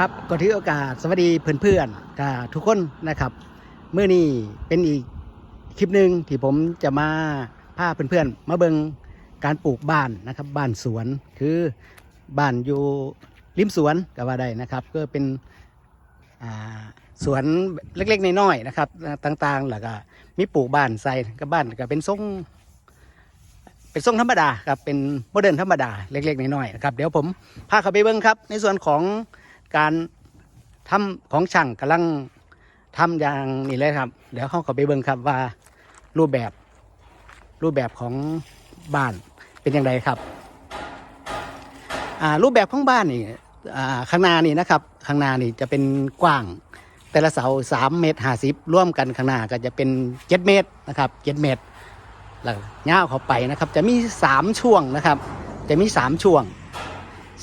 ครับก็ถือโอกาสสวัสดีเพื่อนๆกับทุกคนนะครับเมื่อนี้เป็นอีกคลิปหนึ่งที่ผมจะมาพาเพื่อนๆมาเบิงการปลูกบ้านนะครับ บ้านสวนคือบ้านอยู่ริมสวนก็ว่าได้นะครับ ก็เป็นสวนเล็กๆน้อยๆนะครับ ต่างๆแล้วก็มีปลูกบ้านใส่กับบ้านก็เป็นทรงเป็นทรงธรรมดาครับเป็นโมเดิร์นธรรมดาเล็กๆน้อยๆนะครับเดี๋ยวผมพาเขาไปเบิ้งครับ ในส่วนของ การทำของช่างกำลังทำอย่างนี้เลยครับ เดี๋ยวเขาเข้าไปเบิ้งครับว่ารูปแบบรูปแบบของบ้านเป็นอย่างไรครับอ่ารูปแบบของบ้านนี่อ่าข้างหน้านี่นะครับข้างหน้านี่จะเป็นกว้าง แต่ละเสาสามเมตรห้าสิบร่วมกันข้างหน้าก็จะเป็นเจ็ดเมตรนะครับเจ็ดเมตรแล้วย่าวเข้าไปนะครับ จะมีสามช่วงนะครับ จะมีสามช่วง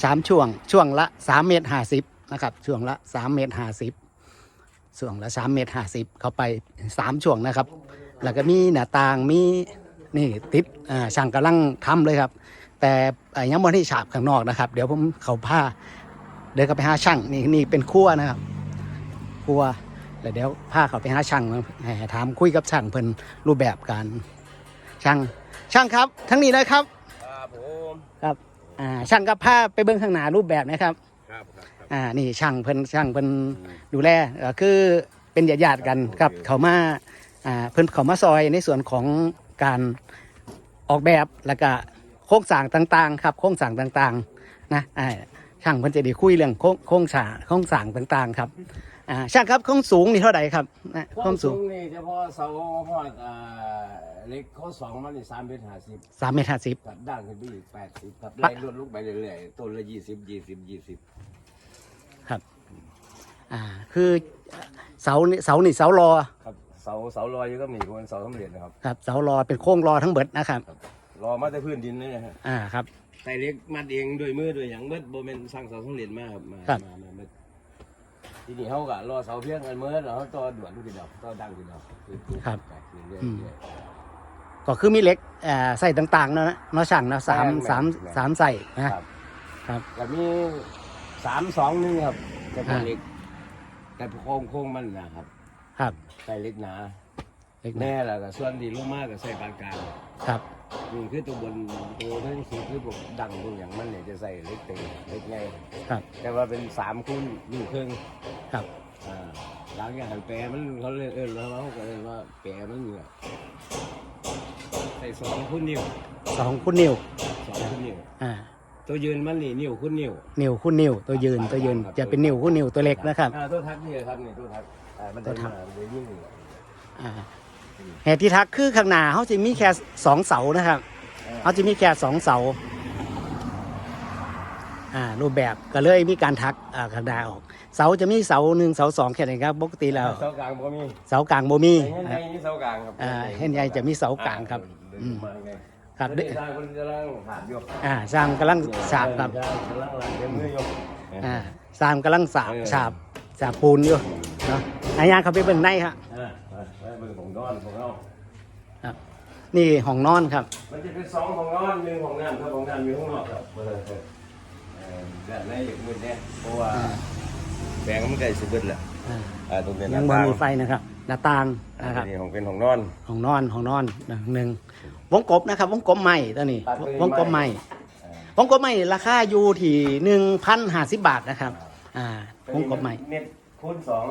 สามช่วง ช่วงละสามเมตรห้าสิบ นะครับช่วงละสามเมตรห้าสิบช่วงละสามเมตรห้าสิบเข้าไปสามช่วงนะครับ แล้วก็มีหน้าต่างมีนี่ติดอ่าช่างกำลังทำเลยครับ แต่อ่ายังไม่ได้ฉาบข้างนอกนะครับ เดี๋ยวผมเขาผ้าเดินเข้าไปหาช่างนี่นี่เป็นครัวนะครับครัวแล้วเดี๋ยวพาเขาไปหาช่างนะให้ถามคุยกับช่างเพิ่นรูปแบบการช่างช่างครับ ทั้งนี้เลยครับครับผมครับอ่าช่างกับผ้าไปเบิ้งข้างหน้ารูปแบบนะครับ ครับครับครับ อ่านี่ช่างเพิ่นช่างเพิ่นดูแลเอ่อคือเป็นญาติๆกันครับเขามาอ่าเพิ่นเขามาซอยในส่วนของการออกแบบแล้วก็โครงสร้างต่างๆ ครับโครงสร้างต่างๆนะอ่าช่างเพิ่นจะได้คุยเรื่องโครงโครงสร้างโครงสร้างต่างๆครับอ่าช่างครับโครงสูงนี่เท่าไหร่ครับนะโครงสูงนี่เฉพาะเสาหอดอ่าเล็กข้อสองมันนี่สามเมตรห้าสิบสามเมตรห้าสิบ ตัดด่างขึ้นไปอีกแปดสิบครับปะไล่ลดลงไปเรื่อยๆต้นละยี่สิบยี่สิบยี่สิบครับ อ่าคือเสานี่เสานี่เสารอครับเสาเสาลอยอยู่ก็มีคนเสาสำเร็จนะครับครับเสารอเป็นโค้งรอทั้งเบิดนะครับรอมาแต่พื้นดินเลยนะฮะอ่าครับใส่เล็กมัดเองด้วยมือด้วยอย่างเมื่อโบเมนสร้างเสาสำเร็จมาครับมาครับ มามาเมื่อทีนี้เขาก็รอเสาเพียงกันเมื่อแล้วเขาต่อด่วนขึ้นดอกต่อดังขึ้นดอกอครับเรื่อยอืมๆก็คือมีเหล็กอ่าใส่ต่างๆเนาะนะเนาะช่างเนาะสามแม่นสามแม่นสามใส่นะ ครับครับก็มีสามสองหนึ่งครับแต่เป็นอ่า เล็ก แต่โค้งโค้งมันนะครับครับ ใส่เล็กหนาเหล็กแน่นะแหละก็ส่วนดีลงมากก็ใส่ปานกลางครับนี่คือตัวบนตัวทั้งสีคือพวกดังพวกอย่างมันเนี่ยจะใส่เล็กเต็งเล็กไงครับแต่ว่าเป็นสามคูณอยู่ครึ่งครับอ่าหลังจากหันแปรมันเขาเรียกเออแล้วเขาก็เรียกว่าแปรมันเนี่ยใส่สองคูณนิ้วสองคุณนิ้วสองคูณนิ้วอ่า ตัวยืนมันนี่นิ้วคูณนิ้วนิ้วคุณนิ้วตัวยืนตัวยืนครับจะเป็นนิ้วคุณนิ้วตัวเล็กนะครับ อ่าตัวทักนี่ครับนี่ตัวทักอ่ามันตัได้วทัมากเลยยิ่งนี่อ่าเหตุที่ทักคือข้างหน้าเขาจะมีแค่สองเสานะครับเขาจะมีแค่สองเสาอ่ารูปแบบก็เลยมีการทักอ่าข้างหน้าออก เสาจะมีเสาหนึ่งเสาสองแค่ไหนครับปกติแล้วเสากลางบ่มีเสากลางโบมีเห็นใหญ่นี่เสากลางครับอ่าเห็นใหญ่จะมีเสากลางครับ อ่อืมมาไง ครับเดี๋ยวได้คนจะล่างหาดอยู่อ่าสร้างกำลังสาบครับเออกำลังหลังเต็มมืออยู่อ่าสร้างกำลังสาบเออสาบสาบปูนอยู่เนาะอายางเขาไปเบิ่งในครับอ่าไปไปเบิ่งของนอนของเราครับ นี่ห้องนอนครับ มันจะเป็นสองของนอนหนึ่งของน้ำครับของน้ำอยู่ข้างนอกครับเออเออเออแบบในอย่างมืดเนี่ยเพราะว่าแสงมันใกล้สิบเบิดแหละอ่าอ่าตรงนี้ยังบ่มีไฟนะครับ หน้าต่างอ่านะครับนี่ของเป็นของนอนห้องนอนห้องนอนหนึ่งวงกบนะครับ วงกบใหม่ตัวนี้ตัดไปวงกบใหม่อ่าวงกบใหม่ราคาอยู่ที่หนึ่งพันห้าสิบบาทนะครับ อ่าวงกบใหม่เม็ดคูณสอง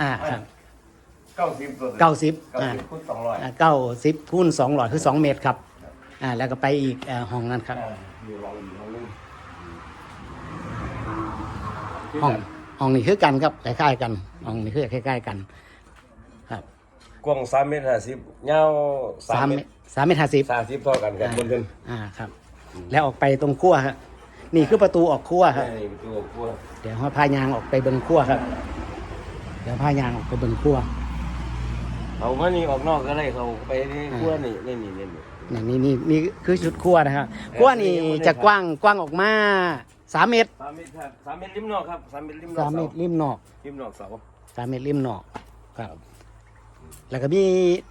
อ่าครับเก้าสิบตัวเก้าสิบเก้าอ่าสิบคูณสองร้อยเก้าสิบคูณสองร้อยคือสองเมตรครับ อ่า แล้วก็ไปอีกอ่าห้องนั้นครับอ่าอยู่รองอยู่ห้องนึงห้องห้องนี้คือกันครับคล้ายๆกันห้องนี้คือคล้ายๆกันครับ กว้างสามเมตรห้าสิบยาวสามเมตรสามเมตรห้าสิบ สามสิบเท่ากันครับบนขึ้นอ่าครับ แล้วออกไปตรงขั้วครับนี่คือประตูออกขั้วครับ นี่เป็นตัวกลัวเดี๋ยวเราพายางออกไปเบิงขั้วครับ เดี๋ยวพายางออกไปเบิงขั้วเอามานี่ออกนอกก็ได้เขาไปนี่กลัวนี่นี่นี่นี่นี่ นี่นี่นี่นี่คือชุดขั้วนะครับขั้วนี่จะกว้างกว้างออกมาสามเมตรสามเมตรครับสามเมตรริมนอกครับสามเมตรริมนอกสามเมตรริมนอกริมนอกเสา สามเมตรริมนอกครับ แล้วก็มี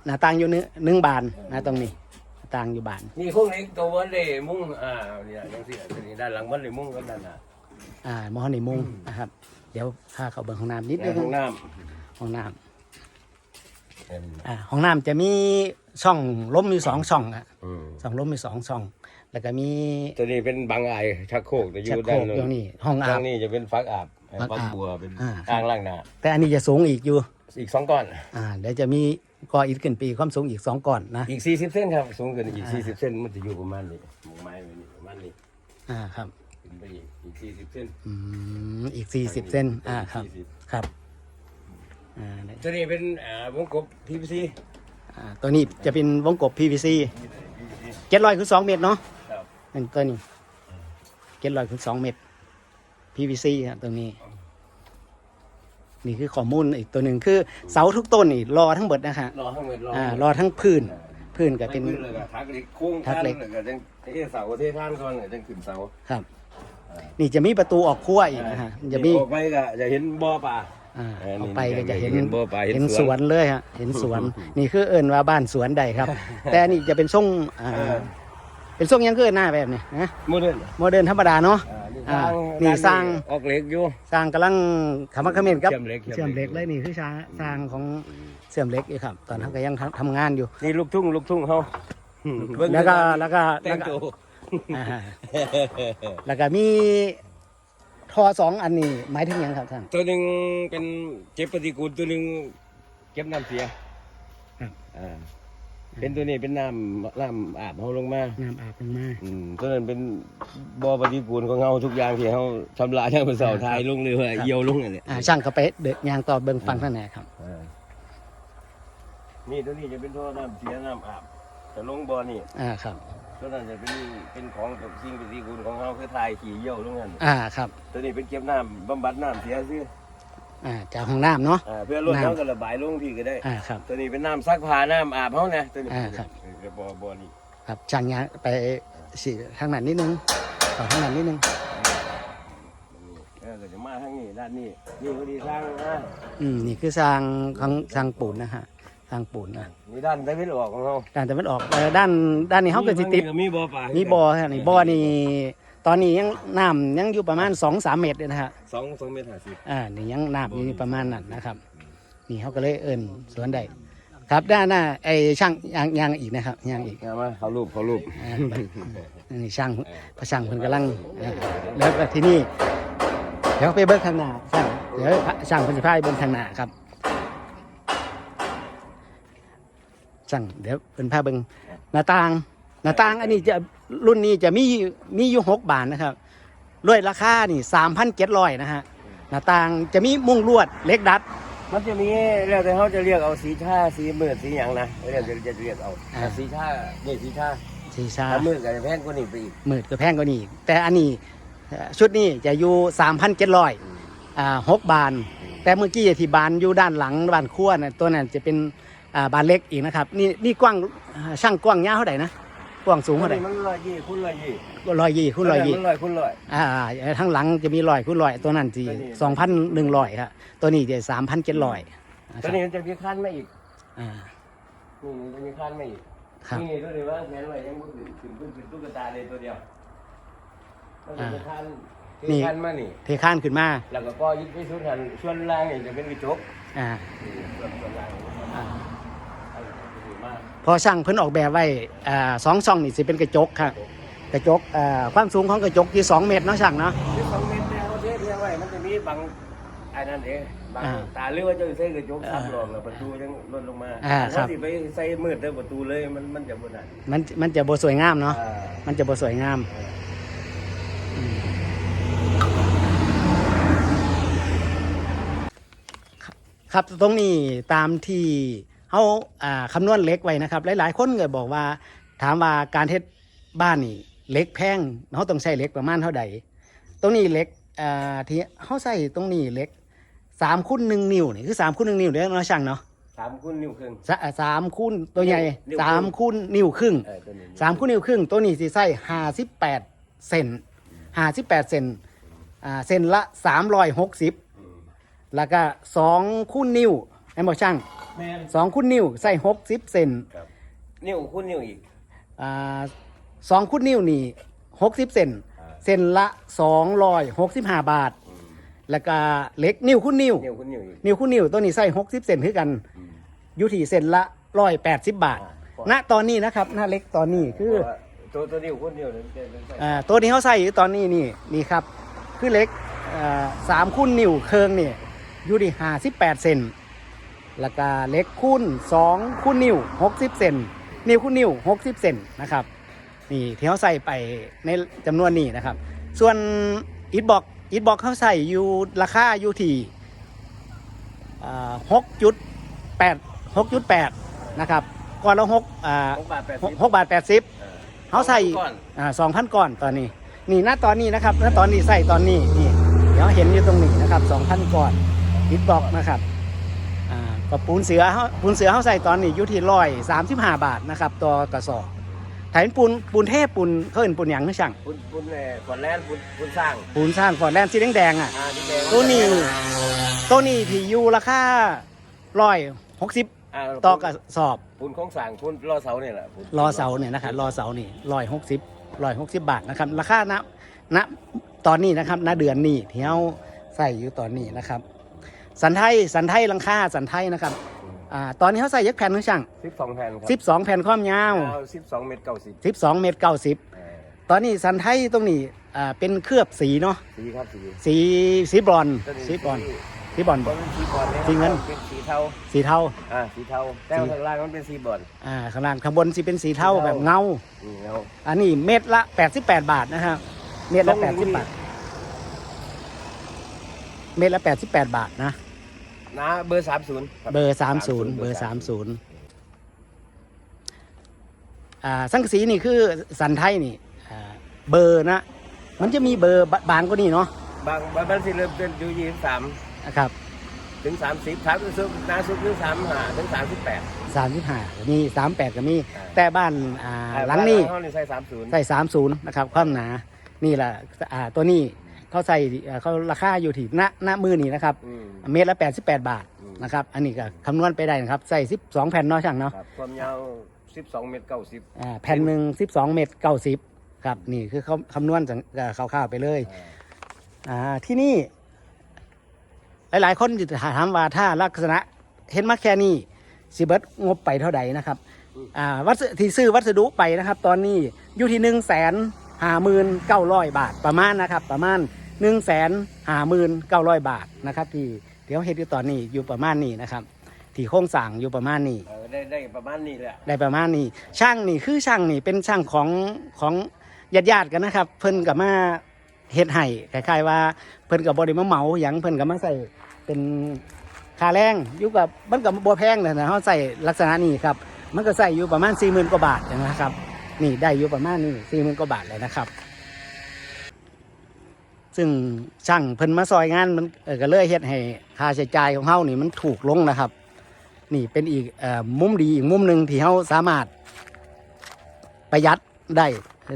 หน้าต่างอยู่หนึ่งหนึ่งบานนะตรงนี้หน้าต่างอยู่บาน นี่พวกนี้ตัววันเลยมุ่งอ่าเนี่ยยังสิตัวนี้ด้านหลังวันเลยมุ่งกันนั่นน่ะอ่ามอหนมุงนะครับ เดี๋ยวพาเขาเบิ่งห้องน้ำนิดในนึงห้องน้ห้องน้ำเป็นำอ่าห้องน้ำจะมีช่องล้มมีสองช่องอะอืมช่องล้มมีสองช่อง แล้วก็มีตัวนี้เป็นบางไอชักโครกจะอชักยู่โครด้านกนู้ตรงนนี้ห้องอาทาบ งนี้จะเป็นฟักอาบฟักอาบฟักบัวเป็นอ่า อ่างล้างหน้าแต่อันนี้จะสูงอีกอยู่ อีกสองก้อน อ่าเดี๋ยวจะมีก่ออิฐขึ้นปีความสูงอีกสองก่อนนะอีกสี่สิบเส้นครับ สูงเกินอีกสี่สิบเส้นมันจะอยู่ประมาณนี้หมกไม้ไว้นี่ประมาณนี้อ่าครับขึ้นไปอีกอีกสี่สิบเส้น อืมอีกสี่สิบเซนอ่าครับ40 ครับอ่าได้ตัวนี้เป็นอ่าวงกบ PVC อ่าตัวนี้จะเป็นวงกบ PVC เจ็ดร้อยคือสองเมตรเนาะครับนั่นตัวนี้เจ็ดร้อยคือสองเมตร PVC ครับตัวนี้ นี่คือข้อมูลอีกตัวหนึ่งคือเสาทุกต้นนี่รอทั้งหมดนะคะรอทั้งหมดรออ่ารอทั้งพื้นพื้นก็เป็นไม่ขึ้เลยก็ทักเหล็กโค้งทักเหล็กท่านก็จังเทเสาเทท่านก่อนก็จังขึ้นเสาครับ นี่จะมีประตูออกขั้วอีกนะฮะจะมีออกไปก็จะเห็นบ่อปลาอ่าเออนี่ออกไปก็จะเห็นเห็นบ่อปลาเห็นเห็นสสวนวนเลยฮะเห็นสวน นี่คือเอิญว่าบ้านสวนใดครับ แต่อันนี่จะเป็นทรงอ่าเออเป็นทรงยังเกินหน้าแบบนี้นะโมเดิร์นโมเดิร์นธรรมดาเนาะ อ่าอ่านี่นี่สร้างออกเหล็กอยู่ สร้างกำลังขมักเขม้นกับเชื่อมเหล็กเชื่เชื่ออมมเหเหล็ล็กก เลยนี่คือสร้างสร้างของเชื่อมเหล็กอยู่ครับ ตอนนั้นก็ยังทำทำงานอยู่ นี่ลูกทุ่งลูกทุ่งเขาเบิ่งแล้วก็แล้วก็แต่แล้วงก็ตัวอ่าแล้วก็มีทอสองอันนี้หมายถึงหยังครับท่าน ตัวหนึ่งเป็นเก็บปฏิกูลตัวหนึ่งเก็บน้ำเสียครับ อ่า เป็นตัวนี้เป็นน้ำน้ำอาบเขาลงมาน้ำอาบลงมาอืมตัวนั้นเป็นบ่อปฏิกูลของเขาทุกอย่างที่เขาทำลายทั้งเป็นเสาทายลงเลยว่าเยี่ยวลงอะไรอ่าช่างเขาไปเดินยางต่อเบิ่งฟังท่านไหนครับอ่านี่ตัวนี้จะเป็นท่อน้ำเสียน้ำอาบจะลงบ่อนี่อ่าครับตัวนั้นจะเป็นเป็นของกับสิ่งปฏิกูลของเขาคือทายขี่เยี่ยวลงนั่นอ่าครับ ตัวนี้เป็นเก็บน้ำบำบัดน้ำเสียซิอ่าจากห้องน้ำเนาะ อ่าเพื่อลดน้ำน้ำก็ระบายลงพี่ก็ได้ อ่าครับ ตัวนี้เป็นน้ำซักผ้าน้ำอาบเขานะตัวนี้อ่าครับเออบ่อบ่อนี่ครับช่างยางไปสิทางนั้นนิดนึงต่อทางนั้นนิดนึง เออก็จะมาทางนี้ด้านนี้นี่ก็ดีสร้างนะอืมนี่คือสร้างของสร้างปูนนะฮะสร้างปูนนะนี่ด้านตะวันออกของเขาด้านแต่มันออกเอ่อด้านด้านนี้เขาก็สิติด มีบ่อปลามีบ่อฮะนี่บ่อนี่ ตอนนี้ยังน้ำยังอยู่ประมาณสองสามเมตรเลยนะฮะสองสองเมตรห้าสิบอ่านี่ยังน้ำอยู่นี่ประมาณนั้นนะครับ นี่เขาก็เลยเอิ้นสวนใดครับด้านหน้าไอ้ช่างยางยางอีกนะครับยางอีกเอามาเขารูปเขารูปอ่านี่ช่างพระช่างเพิ่นกำลังอ่าแล้วก็ที่นี่เดี๋ยวไปเบิ่งข้างหน้าช่างเดี๋ยวช่างเพิ่นสิพาไปเบิ่งข้างหน้าครับช่างเดี๋ยวเพิ่นพาเบิ่งหน้าต่าง หน้าต่างอันนี้จะรุ่นนี้จะมีมีอยู่หกบานนะครับด้วยราคานี่สามพันเจ็ดร้อยนะฮะหน้าต่างจะมีมุ้งลวดเหล็กดัด มันจะมีแล้วแต่เขาจะเรียกเอาสีชาสีมืดสีหยังนะเรียกจะจะเรียกเอาอ่าแต่สีชานี่สีชาสีชาถ้ามืดก็จะแพงกว่านี้ไปอีก หมื่นก็แพงกว่านี้อีกแต่อันนี้เอ่อชุดนี้จะอยู่สามพันเจ็ดร้อยอ่าหกบาน แต่เมื่อกี้ที่บานอยู่ด้านหลังบานขั้วน่ะตัวนั้นจะเป็นอ่าบานเล็กอีกนะครับนี่นี่กว้างอ่าช่างกว้างยาวเท่าไหร่นะ กว้างสูงเท่าไหร่มันลอยยี่คุณลอยยี่ร้อยยี่คูณร้อยยี่มันลอยคุณลอยอ่าทั้งหลังจะมีร้อยคูณร้อยตัวนั้นที่ตัวนี้สองพันหนึ่งร้อยครับตัวนี้จะสามพันเจ็ดร้อยตัวนี้มันจะมีขั้นมาอีกอ่านี่มันจะมีขั้นมาอีกครับนี่ตัวนี้ว่างแผนไว้ยังบ่ขึ้นขึ้นขึ้นเป็นตุ๊กตาเลยตัวเดียวมันจะมีขั้นนี่มีขั้นมานี่เทข้านขึ้นมาแล้วก็ก็ยึดไปสุดหันส่วนล่างนี่จะเป็นกระจกอ่าส่วนส่วนล่าง อ่า เอาอยู่มาก พอช่างเพิ่นออกแบบไว้อ่าสองช่องนี่สิเป็นกระจกครับกระจกอ่าความสูงของกระจกที่สองเมตรเนาะช่างเนาะที่สองเมตรเนี่ยเขาเทเทียงไว้มันจะมีบางไอ้นั่นเองบางอ่าตาเรือว่าจะใส่กระจกทับหลอกแล้วประตูยังลดลงมาอ่าครับถ้สิไปใส่มืดเด้อประตูเลยมันมันจะบ่ได้มันมันจะบ่สวยงามเนาะอ่ามันจะบ่สวยงามครับตรงนี้ตามที่ เขาอ่าคำนวณเหล็กไว้นะครับ หลาย ๆ คนก็บอกว่า ถามว่าการเทศบ้านนี่เหล็กแพงเขาต้องใช้เหล็กประมาณเท่าใดตรงนี้เหล็กอ่าที่เขาใส่ตรงนี้เหล็กสามคูณหนึ่งนิ้วนี่คือสามคูณหนึ่งนิ้วเด้อเนาะช่างเนาะสามคูณนิ้วครึ่งสะสามคูณตัวใหญ่นิ้วสามคูณนิ้วครึ่ง เออตัวนี้สามคูณนิ้วครึ่งตัวนี้สิใส่ห้าสิบแปดเซนห้าสิบแปดเซนอ่าเซนละสามร้อยหกสิบอืมแล้วก็สองคูณนิ้วไอ้หมอช่าง แม่นสองคูณนิ้วใส่หกสิบเซนครับนิ้วคูณนิ้วอีก อ่าสองคูณนิ้วนี่หกสิบเซนอ่า เซนละสองร้อยหกสิบห้าบาท อืมแล้วก็เหล็กนิ้วคุณนิ้ว นิ้วคุณนิ้วอีก นิ้วคุณนิ้วตัวนี้ใส่หกสิบเซนคือกันอืมอยู่ที่เซนละร้อยแปดสิบบาท อ่า ณตอนนี้นะครับหน้าเล็กตอนนี้คือตัวตัวนิ้วคุณนิ้วเนี่ยเป็นเป็นอ่าตัวนี้เขาใส่อยู่ตอนนี้นี่นี่ครับ คือเล็กอ่าสามคูณนิ้วเคืองนี่อยู่ที่ห้าสิบแปดเซน แล้วก็เล็กคูณสองคูณนิ้วหกสิบเซนนิ้วคูณนิ้วหกสิบเซนนะครับนี่ที่เขาใส่ไปในจำนวนนี้นะครับ ส่วนอิทบอกอิทบอกเขาใส่อยู่ราคาอยู่ที่หกจุดแปดหกจุดแปดนะครับก่อนละหกอ่าหกบาทแปดหสิกบหกบาทแปดสิบออเขาใส่ก่อนอ่าสองพันก่อนตอนนี้ นี่ณตอนนี้นะครับณตอนนี้ใส่ตอนนี้นี่เดี๋ยวเห็นอยู่ตรงนี้นะครับสองพันก่อนดิดบอกนะครับ อ่าก็ปูนเสือเขาปูนเสือเขาใส่ตอนนี้อยู่ที่ร้อยสามสิบห้าบาทนะครับต่อกระสอบถ้าเป็นปูนปูนเทพปูนเขาเห็นปูนหยังไม่ช่างปุ้นปุ้นเนี่ยขอนแลนปุ้นปุ้นสร้างปูนสร้างฟอร์ดแลนด์สีแดงๆอะอ่าที่แดงตัวนี้ตัวนี้ที่อยู่ราคาร้อยหกสิบอ่าต่อกระสอบปุ้นของสร้างปุ้นรอเสาเนี่ยแหละปุ้นรอเสาเนี่ยนะครับรอเสานี่ร้อยหกสิบร้อยหกสิบบาทนะครับราคาณณตอนนี้นะครับณเดือนนี้ที่เราใส่อยู่ตอนนี้นะครับ สันไทยสันไทยลังค่าสันไทยนะครับอ่าตอนนี้เขาใส่ยักแผ่นหรือช่างสิบสองแผ่นครับสิบสองแผ่นความยาวสิบสองเมตรเก้าสิบสิบสองเมตรเก้าสิบเออตอนนี้สันไทยตรงนี้อ่าเป็นเคลือบสีเนาะสีครับสีสีสีบรอนซ์ตัวนี้สีบรอนซ์สีบรอนซ์เพราะมันสีบอลเนี่ยสีเงินเป็นสีเทาสีเทาอ่าสีเทาแต่ว่าข้างล่างมันเป็นสีบอลอ่าข้างล่างข้างบนสีเป็นสีเทาสีเทาแบบเงานี่เอาอันนี้เม็ดละ 88 บาทนะครับเม็ดละลงหนึ่ง80 บาท เม็ดละ 88 บาทนะ นะเบอร์สามศูนย์เบอร์ 30 เบอร์ 30อ่าสังกะสีนี่คือสันไทยนี่อ่าเบอร์นะ มันจะมีเบอร์บางกว่านี้เนาะบางบางบ้านสิเริ่มต้นอยู่ยี่สิบสามนะครับถึงสามสิบครับซุปนาซุปถึงสามห้าถึงสามสิบแปด 35ก็มี38 ก็มีแต่บ้านอ่าหลังนี้ ห้องนี้ใส่สามศูนย์ใส่30นะครับความหนา นี่แหละอ่าตัวนี้ เขาใส่อ่าเขาราคาอยู่ที่หน้าหน้ามือนี่นะครับ อืม เมตรละ 88 บาทอืม นะครับ อันนี้ก็คำนวณไปได้นะครับ ใส่ 12 แผ่นเนาะช่างเนาะครับความยาวสิบสองเมตรเก้าสิบอ่าแผ่นหนึ่ง12 เมตร 90 ครับ นี่คือเขาคำนวณจากเอ่อคร่าวๆไปเลย อ่าที่นี่ หลายๆ คนจะถามว่าถ้าลักษณะเห็นมาแค่นี้สิเบิร์ตงบไปเท่าใดนะครับอ่าวัสดุที่ซื้อวัสดุไปนะครับ ตอนนี้อยู่ที่หนึ่งแสนห้าหมื่นเก้าร้อยบาทประมาณนะครับ ประมาณ หนึ่งแสนห้าหมื่นเก้าร้อยบาทนะครับที่เดี๋ยวเฮ็ดอยู่ตอนนี้อยู่ประมาณนี้นะครับที่โครงสร้างอยู่ประมาณนี้ เออได้ได้ประมาณนี้แหละได้ประมาณนี้ ช่างนี่คือช่างนี่เป็นช่างของของญาติญาติๆกันนะครับ เพิ่นกับมาเฮ็ดให้คล้ายๆว่าเพิ่นกับบริมาเหมาหยังเพิ่นกับมาใส่เป็นค่าแรงอยู่กับมันกับบัวแพงเลยนะเขาใส่ลักษณะนี้ครับมันก็ใส่อยู่ประมาณสี่หมื่นกว่าบาทนะครับ นี่ได้อยู่ประมาณนี้สี่หมื่นกว่าบาทเลยนะครับ ซึ่งช่างเพิ่นมาซอยงานมันก็เลยเฮ็ดให้ค่าใช้จ่ายของเฮานี่มันถูกลงนะครับ นี่เป็นอีกอมุมดีอีกมุมหนึ่งที่เขาสามารถประหยัดได้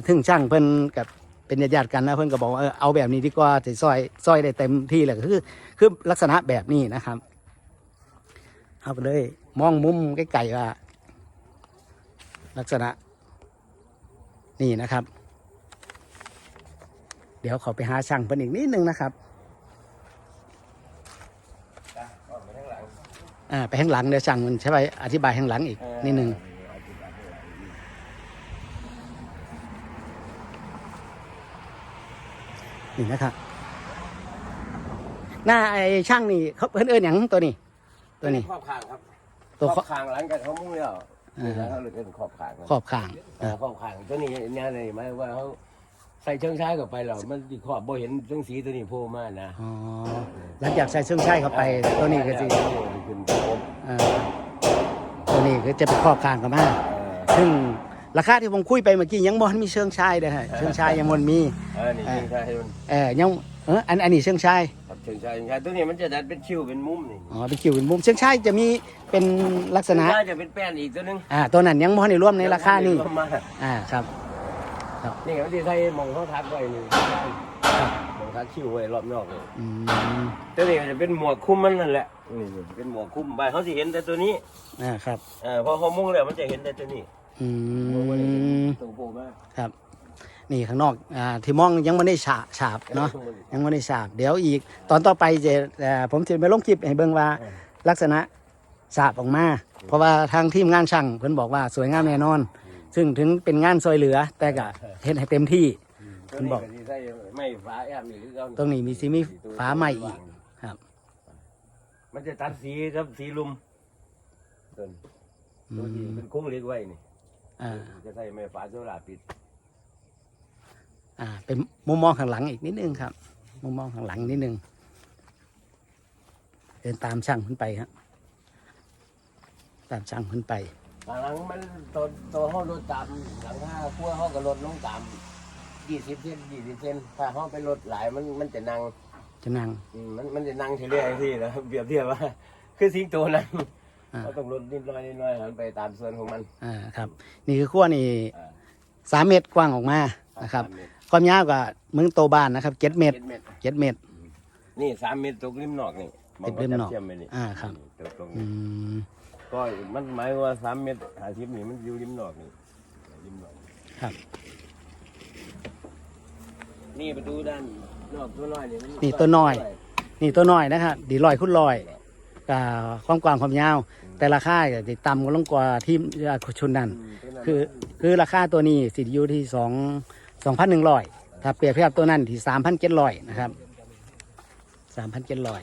ถึงช่างเพิ่นกับเป็นญาติกันนะเพิ่นก็บอกว่าเออเอาแบบนี้ดีกว่าจะซอยซอยได้เต็มที่เลยคือคือลักษณะแบบนี้นะครับเอาไปเลยมองมุมใกล้ๆว่าลักษณะนี่นะครับ เดี๋ยวขอไปหาช่างเพิ่นอีกนิดนึงนะครับอะออกไปข้างหลังอ่าไปข้างหลังเดี๋ยวช่างมันใช่ไหมอธิบายข้างหลังอีกเออนิดนึงนี่นะครับหน้าไอ้ช่างนี่เขาเพิ่นเอิ้นหยังตัวนี้ ตัวนี้ขอบคางครับตัวขขอบคางหลังจากเขามุ่งแล้วอ่า แล้วเขาเลยเป็นขอบคางขอบข้างเออขอบคางตัวนี้เนี่ยเลยหมายว่าเขา ใส่เชิงช้ายเข้าไปแล้วมันสิขอบบ่เห็นเชิงสีตัวนี้โผล่มานะอ๋อหลังจากใส่เครื่องใช้เข้าไปตัวนี้ก็สิขึ้นครบอ่าตัวนี้ก็จะเป็นขอบข้างกันมาเออซึ่งราคาที่ผมคุยไปเมื่อกี้ยังบ่ทันมีเชิงชายเลยฮะเชิงชายยังมันมีเออนี่เชิงช้ายให้มันเออยังเอออันอันนี้เชิงชายครับเชิงช้ายเชิงช้ายตัวนี้มันจะดัดเป็นคิ้วเป็นมุมนี่อ๋อเป็นคิวเป็นมุมเชิงชายจะมีเป็นลักษณะเชิงช้ายจะเป็นแป้นอีกตัวหนึงอ่าตัวนั้นยังบ่ทันได้รวมในราคานี้รวมมาอ่า ครับ นี่มันที่ใส่หมองเขาทักไว้นี่หมองทักคิ้วไว้รอบนอกเลยอืมตัวนี้มันจะเป็นหมวกคุ้มมันนั่นแหละนี่เป็นหมวกคุ้มใบเขาสิเห็นแต่ตัวนี้อ่าครับเออพอเขามุ่งแล้วมันจะเห็นแต่ตัวนี้อืมองไว้เลยมตรงโผล่มาครับนี่ข้างนอกอ่าที่มองยังไม่ได้ฉาบฉาบเนาะยังไม่ได้ฉาบ เดี๋ยวอีก ตอนต่อไปจะเอ่อผมจะไปลงคลิปให้เบิ่งว่าลักษณะฉาบออกมา เพราะว่าทางทีมงานช่างเพิ่นบอกว่าสวยงามแน่นอน ซึ่งถึงเป็นงานซอยเหลือ แต่ก็เฮ็ดให้เต็มที่ตัวนี้ก็สิใส่ไม้ฟ้าแอมนี่คือเก่าตรงนี้มีซีมีฝาใหม่อีกครับ มันจะตัดสีครับสีลุมต้นอืตัวที่มเป็นโค้งเล็กไว้นี่อ่า จะใส่ไม้ฟ้าโซลาร์ปิดอ่า เป็นมุมมองข้างหลังอีกนิดนึงครับ มุมมองข้างหลังนิดนึง เดินตามช่างขึ้นไปครับ ตามช่างขึ้นไป หลังมันตัวตัวห้องรถตามหลังคาขั้วห้องก็ลดลงตามยี่สิบเซนยี่สิบเซนถ้าห้องไปลดหลายมันมันจะนั่งจะนั่งอืมมันมันจะนั่งเฉลี่ยที่นะเปรียบเทียบว่าคือสิงโตนั่งอ่าก็ต้องลดนิดหน้อยนิดหน้อยหันไปตามส่วนของมันอ่าครับ นี่คือขั้วนี่อ่าสามเมตรกว้างออกมานะครับสามเมตรความยาวกว่ามึงโตบ้านนะครับเจ็ดเมตรจ็ดเมตร เจ็ดเมตร นี่สามเมตรตกริมนอกนี่ติดริมนอกเชื่อมไปนี่อ่าครับ ตกตรงอืนี้ม ก็มันหมายว่าสามเมตรหาสิบนี่มันอยู่ริมนอกนี่ริมนอกครับ นี่ประตูด้านนอกตัวน้อยนี่มันี่ตัวน้อย นี่ตัวน้อยนะครับดีลอยขึ้นลอยกับความกว้างความยาว แต่ราคาก็จะต่ำกว่าลงกว่าที่ชุนนั้นมตัวนั้น คือคือราคาตัวนี้สิอยู่ที่สองสองพันหนึ่งร้อยถ้าเปรียบเทียบตัวนั้นที่สามพันเจ็ดร้อยนะครับสามพันเจ็ดร้อย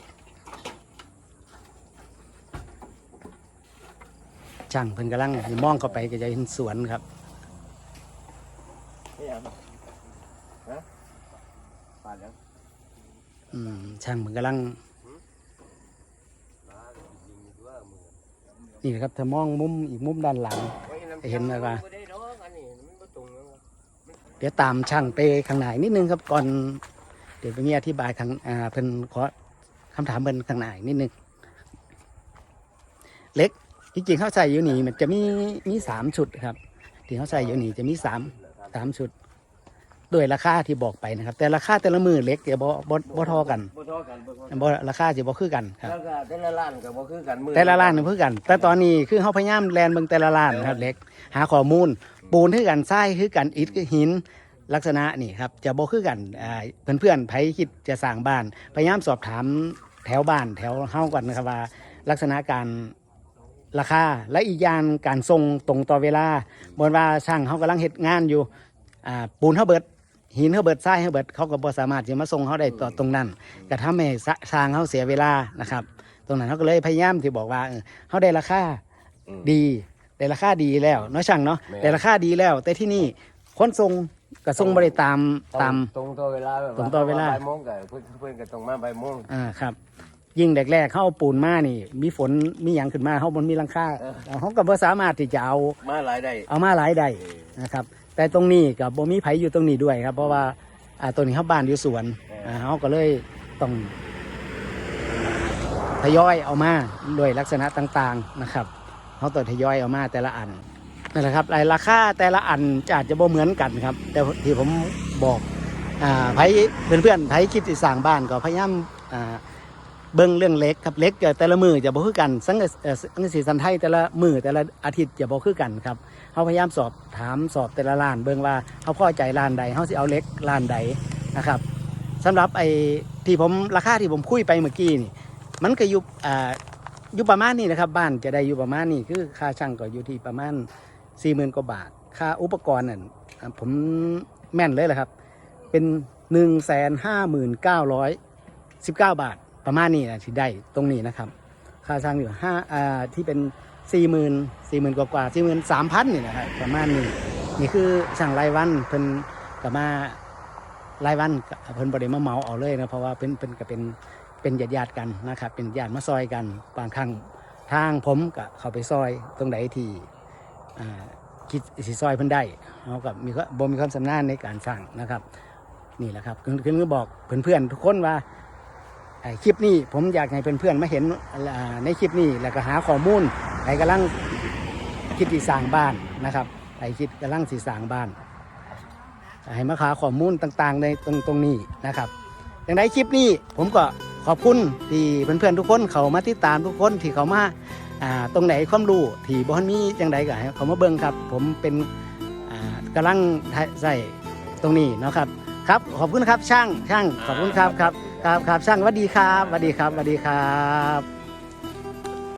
ช่างเพิ่นกำลังสิมองเข้าไปก็จะเห็นสวนครับนี่ยังฮะปาดยังอืมช่างเพิ่นกำลังมายิงด้วยมือนี่นะครับถ้ามองมุมอีกมุมด้านหลัง เห็นไหมว่าบ่ได้ดอกอันนี้มันบ่ตรงแล้วเดี๋ยวตามช่างไปข้างในนิดนึงครับก่อน เดี๋ยวไปมีอธิบายข้างอ่าเพิ่นขอคำถามเพิ่นข้างในนิดนึงเล็ก จริงๆเขาใส่อยู่นี่มันจะมีมีสามชุดครับ ที่เขาใส่อยู่นี่จะมีสามสามชุดด้วยราคาที่บอกไปนะครับ แต่ราคาแต่ละมือเล็กจะบ่บ่บ่เทอกันบ่เทอกันบ่เทอกันบ่ราคาจะบ่คือกันครับแล้วก็แต่ละร้านก็บ่คือกันมือแต่ละร้านนี่คือกัน แต่ตอนนี้คือเขาพยายามแลนเบิ่งแต่ละร้านนะครับเล็ก หาข้อมูล ปูนคือกันทรายคือกันอิฐคือหินลักษณะนี่ครับจะบ่คือกันอ่าเพื่อนๆไผคิดจะสร้างบ้าน พยายามสอบถามแถวบ้านแถวเฮาก่อนนะครับว่าลักษณะการ ราคา และอีกอย่างการทรงตรงต่อเวลาบนว่าช่างเขากำลังเฮ็ดงานอยู่อ่าปูนเขาเบิดหินเขาเบิดทรายเขาเบิดเขาก็บ่สามารถจะมาส่งเขาได้ต่อตรงนั้นก็ทำให้สะสร้างเขาเสียเวลานะครับ ตรงนั้นเขาก็เลยพยายามที่บอกว่าเออเขาได้ราคาอืมดีได้ราคาดีแล้วเนาะช่างเนาะแม่ได้ราคาดีแล้ว แต่ที่นี่คนทรงก็ทรงบริตามตามตรงต่อเวลาแบบตรงต่อเวลาบ่ายโมงก็เพิ่นเพิ่นก็ต้องมาบ่ายโมงอ่าครับ ยิ่งแรกๆเข้าเอาปูนมานี่ มีฝนมีหยังขึ้นมาเขาบนมีหลังคาเออ เขาก็บ่สามารถที่จะเอามาหลายได้ เอามาหลายได้นะครับ แต่ตรงนี้กับบ่มีไผอยู่ตรงนี้ด้วยครับ เพราะว่าอ่าตัวนี้เขาบ้านอยู่สวนอ่าเขาก็เลยต้องทยอยเอามาด้วยลักษณะต่างๆนะครับเขาต้องทยอยเอามาแต่ละอันนั่นแหละครับรายราคาแต่ละอันจะอาจจะบ่เหมือนกันครับ แต่ที่ผมบอก อ่าไผเพื่อนๆไผคิดสิสร้างบ้านก็พยายามอ่า เบิ่งเรื่องเล็กครับเล็กแต่ละมือจะบ่คือกัน สังกังสีสันไทยแต่ละมือแต่ละอาทิตย์จะบ่คือกันครับเขาพยายามสอบถามสอบแต่ละร้าน เบิ่งว่าเขาพอใจร้านใดเขาสิเอาเล็กร้านใดนะครับสำหรับไอ้ที่ผมราคาที่ผมคุยไปเมื่อกี้นี่ มันก็อยู่อ่าอยู่ประมาณนี้นะครับ บ้านจะได้อยู่ประมาณนี้คือค่าช่างก็อยู่ที่ประมาณสี่หมื่นกว่าบาท ค่าอุปกรณ์นั่นอ่าผมแม่นเลยแหละครับ เป็นหนึ่งแสนห้าหมื่นเก้าร้อยสิบเก้าบาท ประมาณนี้นะที่ได้ตรงนี้นะครับ ค่าช่างอยู่ห้าอ่าที่เป็นสี่หมื่นสี่หมื่นกว่ากว่าสี่หมื่นสามพันนี่นะครับประมาณนี้นี่คือช่างรายวันเพิ่นกับมารายวันเพิ่นบริมาเมาเอาเลยนะเพราะว่าเป็นเป็นก็เป็นเป็นญาติญาติกันนะครับ เป็นญาติมาซอยกันบางครั้งทางผมก็เข้าไปซอยตรงไหนที่คิดสิซอยเพิ่นได้เขากับมีบ่มีความสำนาญในการสั่งนะครับ นี่แหละครับคือคือบอกเพื่อนๆทุกคนว่า คลิปนี้ผมอยากให้เพื่อนๆมาเห็นในคลิปนี้แล้วก็หาข้อมูลใครกำลังคิดที่สร้างบ้านนะครับใครคิดกำลังสีสร้างบ้านให้มาหาข้อมูลต่างๆในตรงตรงนี้นะครับอย่างไรคลิปนี้ผมก็ขอบคุณที่เพื่อนๆทุกคนเขามาติดตามทุกคนที่เขามาตรงไหนความรู้ที่บ่ทันมีจังใดก็ให้เขามาเบิ่งครับ ผมเป็นอ่ากำลังใส่ตรงนี้เนาะครับ ครับขอบคุณครับช่างช่างขอบคุณครับครับ ครับครับช่างสวัสดีครับสวัสดีครับสวัสดีครับ